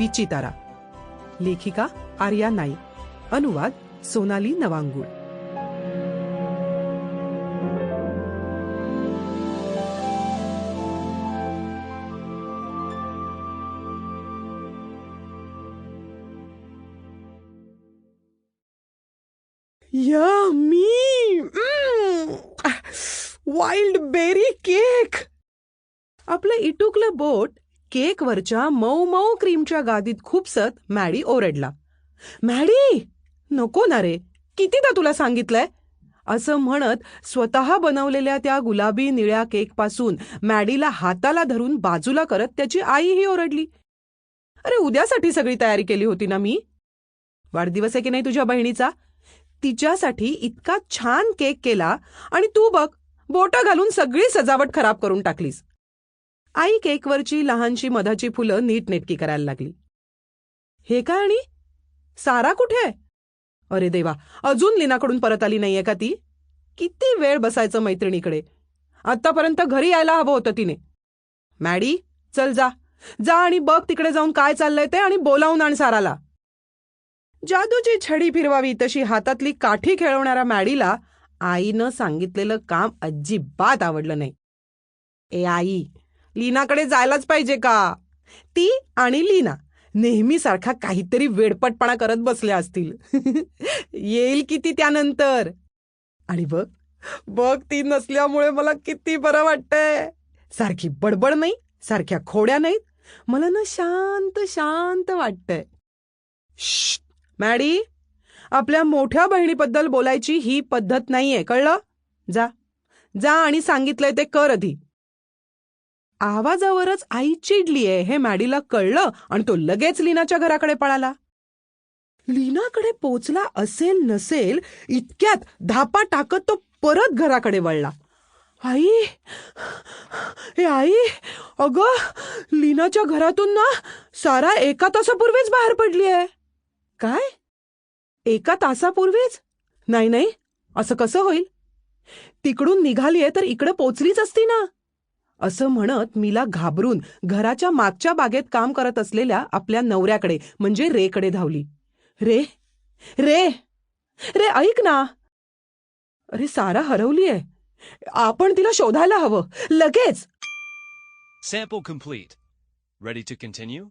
विचितारा. लेखिका आर्या नाईक. अनुवाद Sonali Navangul. Yummy wild berry cake आपलं इटुकलं बोट केकवरच्या मऊ मऊ क्रीमच्या गादीत खुपसत मॅडी ओरडला. मॅडी नको ना रे कितीदा तुला सांगितलंय? असं म्हणत स्वतः बनवलेल्या त्या गुलाबी निळ्या केकपासून मॅडीला हाताला धरून बाजूला करत त्याची आईही ओरडली. अरे उद्यासाठी सगळी तयारी केली होती ना मी? वाढदिवस आहे की नाही तुझ्या बहिणीचा? तिच्यासाठी इतका छान केक केला आणि तू बघ बोटं घालून सगळी सजावट खराब करून टाकलीस. आई केकवरची लहानशी मधाची फुलं नीटनेटकी करायला लागली. हे काय आणि? सारा कुठे? आहे अरे देवा अजून लिनाकडून परत आली नाहीये का ती? किती वेळ बसायचं मैत्रिणीकडे. आतापर्यंत घरी यायला हवं होतं तिने. मॅडी चल जा. जा आणि बघ तिकडे जाऊन काय चाललंय ते आणि बोलावून आण साराला. जादूची छडी फिरवावी तशी हातातली काठी खेळवणाऱ्या मॅडीला आईनं सांगितलेलं काम अजिबात आवडलं नाही. ए आई लीनाकडे जायलाच पाहिजे का? ती आणि लीना नेहमीसारखा काहीतरी वेडपटपणा करत बसल्या असतील. येईल किती त्यानंतर? आणि बघ बघ ती नसल्यामुळे मला किती बरं वाटतंय. सारखी बडबड नाही सारख्या खोड्या नाहीत. मला ना शांत शांत वाटतंय. मॅडी आपल्या मोठ्या बहिणीबद्दल बोलायची ही पद्धत नाहीये कळलं? जा जा आणि सांगितलंय ते कर आधी. आवाजावरच आई चिडलीये हे मॅडीला कळलं आणि तो लगेच लीनाच्या घराकडे पळाला. लीनाकडे पोचला असेल नसेल इतक्यात धापा टाकत तो परत घराकडे वळला. आई हे आई अगं लीनाच्या घरातून ना सारा एका तासापूर्वीच बाहेर पडली आहे काय? एका तासापूर्वीच? नाही नाही असं कसं होईल? तिकडून निघालीये तर इकडे पोचलीच असती ना. असं म्हणत मीला घाबरून घराच्या मागच्या बागेत काम करत असलेल्या आपल्या नवऱ्याकडे म्हणजे रेकडे धावली. रे रे रे ऐक ना. अरे सारा हरवलीये. आपण तिला शोधायला हवं. लगेच. Sample complete. Ready to continue?